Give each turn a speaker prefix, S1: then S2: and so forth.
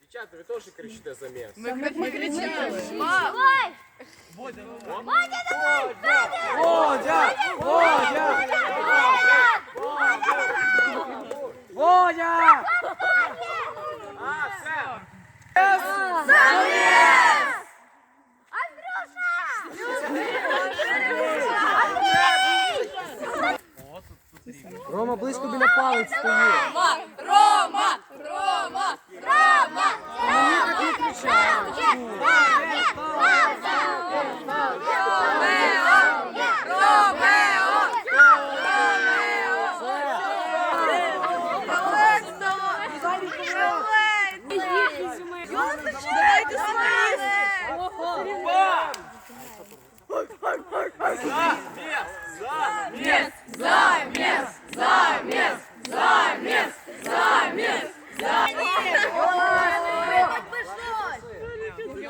S1: Дівчата, ви теж кричите за м'ясо.
S2: Ми кричали.
S3: Водя! Водя! Водя!
S1: А,
S3: Рома близько біля палець стоїть.
S2: Рома! Рома! Рома! Давайте Замес! Замес!